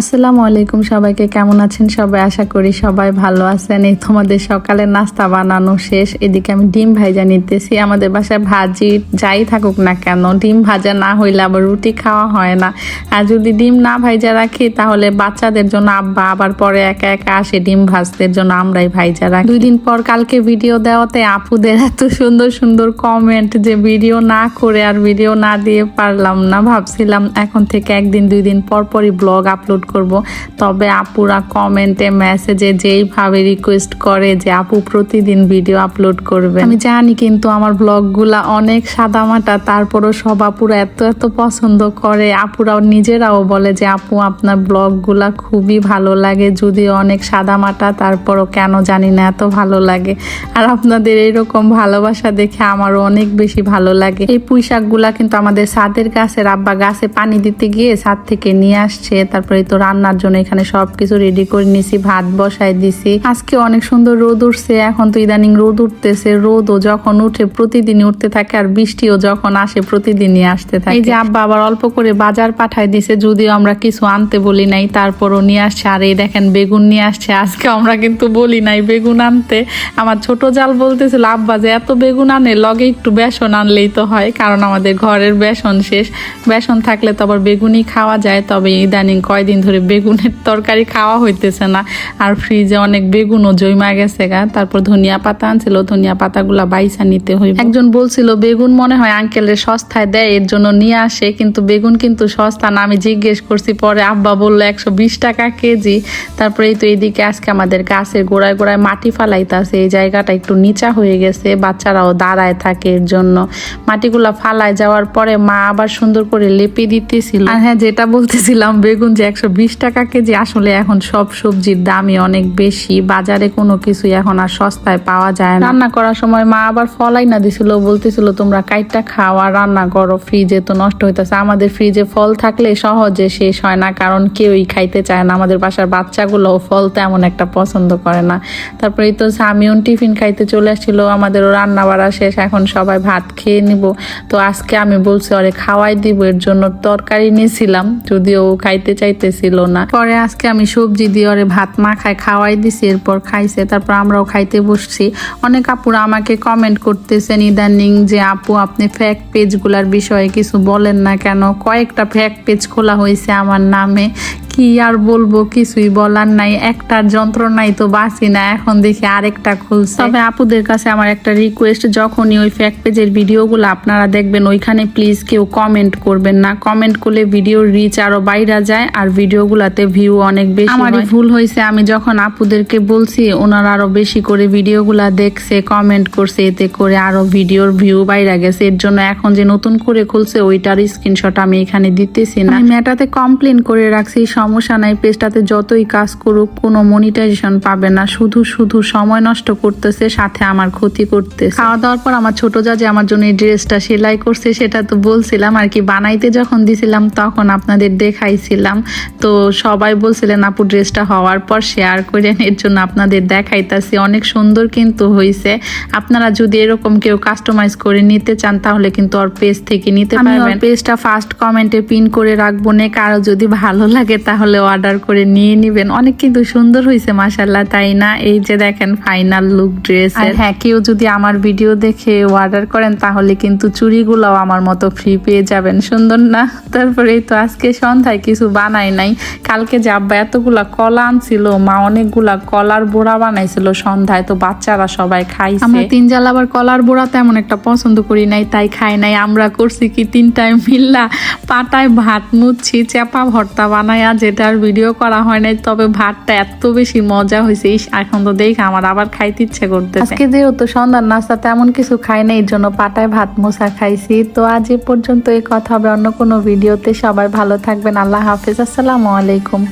আসসালামু আলাইকুম সবাইকে, কেমন আছেন সবাই? আশা করি সবাই ভালো আছেন। এই তোমাদের সকালের নাস্তা বানানো শেষ। এদিকে আমি ডিম ভাজা নিতেছি। আমাদের বাসায় ভাজি যাই থাকুক না কেন, ডিম ভাজা না হইলে আবার রুটি খাওয়া হয় না। আর যদি ডিম না ভাইজা রাখি, তাহলে বাচ্চাদের জন্য আব্বা আবার পরে একা একা আসে ডিম ভাজদের জন্য, আমরাই ভাইজা রাখি। দুই দিন পর কালকে ভিডিও দেওয়াতে আপুদের এত সুন্দর সুন্দর কমেন্ট যে ভিডিও না করে আর ভিডিও না দিয়ে পারলাম না, ভাবছিলাম এখন থেকে একদিন, দুই দিন পর পরই ব্লগ আপলোড করব। তবে আপুরা কমেন্টে মেসেজে যেইভাবে রিকোয়েস্ট করে যে আপু প্রতিদিন ভিডিও আপলোড করবে আমি জানি কিন্তু আমার ব্লগগুলা অনেক সাদামাটা, তারপরও সব আপুরা এত এত পছন্দ করে। আপুরাও নিজেরাও বলে যে, আপু, আপনার ব্লগগুলা খুবই ভালো লাগে, যদিও অনেক সাদামাটা, তারপরও কেন জানি না এত ভালো লাগে। আর আপনাদের এইরকম ভালোবাসা দেখে আমারও অনেক বেশি ভালো লাগে। এই পুঁই শাকগুলা কিন্তু আমাদের ছাদের গাছের আব্বা গাছে পানি দিতে গিয়ে ছাদ থেকে নিয়ে আসছে, তারপরে তো রান্নার জন্য এখানে সবকিছু রেডি করে নিছি, ভাত বসাই দিছি। আজকে অনেক সুন্দর রোদ উঠছে, এখন তো ইদানিং রোদ উঠতেছে। রোদও যখন উঠে প্রতিদিনই উঠতে থাকে আর বৃষ্টিও যখন আসে প্রতিদিনই আসতে থাকে। এই যে আব্বা আবার অল্প করে বাজার পাঠায় দিছে, যদিও আমরা কিছু আনতে বলি নাই, তারপরও নিয়ে আসছে। আর এই দেখেন বেগুন নিয়ে আসছে, আজকে আমরা কিন্তু বলি নাই বেগুন আনতে। আমার ছোট জাল বলতেছিল, আব্বা, যে এত বেগুন আনে, লগে একটু বেসন আনলেই তো হয়, কারণ আমাদের ঘরের বেসন শেষ। বেসন থাকলে তো আবার বেগুনই খাওয়া যায়, তবে ইদানিং কয়দিন ধরে বেগুনের তরকারি খাওয়া হইতেছে না। আর ফ্রিজে অনেক বেগুনও জমা গেছে গা। তারপর ধনিয়া পাতা আনছিল, ধনিয়া পাতাগুলা বাইসা নিতে হইব। একজন বলছিল, বেগুন মনে হয় আঙ্কেলের সস্তায় দেয়, এর জন্য নিয়ে আসে। কিন্তু বেগুন কিন্তু সস্তা না। আমি জিজ্ঞেস করছি, পরে আব্বা বলল, একশো বিশ টাকা কেজি। তারপরে এই তো এইদিকে আজকে আমাদের গাছের গোড়ায় গোড়ায় মাটি ফালাইতেছে। এই জায়গাটা একটু নিচা হয়ে গেছে, বাচ্চারাও দাঁড়ায় থাকে এর জন্য। মাটিগুলা ফালায় যাওয়ার পরে মা আবার সুন্দর করে লেপে দিতেছিল। আর হ্যাঁ যেটা বলতেছিলাম, বেগুন যে একশো বিশ টাকা কেজি আসলে এখন সব সবজির দামই অনেক বেশি। বাজারে কোনো কিছুই এখন আর সস্তায় পাওয়া যায় না। রান্না করার সময় মা আবার ফলাই না দিছিল, বলতেছিল, তোমরা কাইটটা খাওয়া রান্না করো ফ্রিজে তো নষ্ট হইতেছে। আমাদের ফ্রিজে ফল থাকলে সহজে শেষ হয় না, কারণ কেউই খাইতে চায় না। আমাদের বাসার বাচ্চাগুলো ফল তেমন একটা পছন্দ করে না। তারপরে তো সামিউন টিফিন খাইতে চলে আসছিল, আমাদেরও রান্না বাড়া শেষ, এখন সবাই ভাত খেয়ে নিব। তো আজকে আমি বলছি, ওরে খাওয়াই দিব, এর জন্য তরকারি নিয়েছিলাম যদিও খাইতে চাইতেছিল না। পরে আজকে আমি সবজি দিয়ে ওরে ভাত মাখায় খাওয়াই দিছি, এরপর খাইছে, তারপর আমরাও খাইতে বসছি। অনেক আপুরা আমাকে কমেন্ট করতেছেন ইদানিং যে, আপু, আপনি ফ্যাক পেজগুলার বিষয়ে কিছু বলেন না কেন? কয়েকটা ফ্যাক পেজ খোলা হয়েছে আমার নামে। কি আর বলব কিছুই বলার নাই। একটার যন্ত্রণাই তো বাঁচি না এখন দেখি আরেকটা খুলছে। তবে আপুদের কাছে আমার একটা রিকোয়েস্ট যখনই ওই ফ্যাক পেজের ভিডিওগুলো আপনারা দেখবেন ওইখানে প্লিজ কেউ কমেন্ট করবেন না। কমেন্ট করলে ভিডিওর রিচ আরও বাইরে যায় আর ভিডিওগুলাতে ভিউ অনেক বেশি আমারই ভুল হয়েছে আমি যখন আপুদেরকে বলছি ওনারা আরও বেশি করে ভিডিওগুলা দেখছে কমেন্ট করছে এতে করে আরও ভিডিওর ভিউ বাইরে গেছে। এর জন্য এখন যে নতুন করে খুলছে ওইটার স্ক্রিনশট আমি এখানে দিতেছি না। আমি মেটাতে কমপ্লেন করে রাখছি সমস্যা নাই পেজটাতে যতই কাজ করুক কোনো মনিটাইজেশন পাবে না। শুধু শুধু সময় নষ্ট করতেছে সাথে আমার ক্ষতি করতে খাওয়া দাওয়ার পর আমার ছোট যা যে আমার জন্য এই ড্রেসটা সেলাই করছে সেটা তো বলছিলাম আর কি। বানাইতে যখন দিছিলাম তখন আপনাদের দেখাইছিলাম। তো সবাই বলছিলেন আপু ড্রেসটা হওয়ার পর শেয়ার করেন এর জন্য আপনাদের দেখাইতাছি। অনেক সুন্দর কিন্তু হয়েছে আপনারা যদি এরকম কেউ কাস্টমাইজ করে নিতে চান তাহলে কিন্তু ওর পেজ থেকে নিতে পারবেন। পেজটা ফার্স্ট কমেন্টে পিন করে রাখব নে কারও যদি ভালো লাগে তাহলে অর্ডার করে নিয়ে নিবেন। অনেক কিন্তু সুন্দর হয়েছে মাসাল্লাহ তাই না? এই যে দেখেন ফাইনাল লুক ড্রেস হ্যাঁ কেউ যদি আমার ভিডিও দেখে অর্ডার করেন তাহলে কিন্তু চুড়িগুলোও আমার মতো ফ্রি পেয়ে যাবেন। সুন্দর না? তারপরে তো আজকে সন্ধ্যায় কিছু বানাই নাই। কালকে যে আব্বা এতগুলা কলা আনছিল মা অনেকগুলা কলার বোড়া বানাইছিল সন্ধ্যায় তো বাচ্চারা সবাই খাইছে। আমরা তিন জাল আবার কলার বোড়া তেমন একটা পছন্দ করি নাই তাই খাই নাই। আমরা করছি কি তিন টাইম মিল্লা পাটায় ভাত মুচ্ছি চেপা ভর্তা বানায়া যেটার ভিডিও করা হয় নাই, তবে ভাতটা এত বেশি মজা হয়েছে। এখন তো দেখ, আমার আবার খাইতে ইচ্ছে করতে আজকে যেহেতু সন্ধ্যার নাস্তা, তেমন কিছু খাই নাই এর জন্য পাটায় ভাত মোসা খাইছি। তো আজ এ পর্যন্ত এই কথা হবে, অন্য কোনো ভিডিওতে। সবাই ভালো থাকবেন, আল্লাহ হাফেজ, আসসালামু আলাইকুম।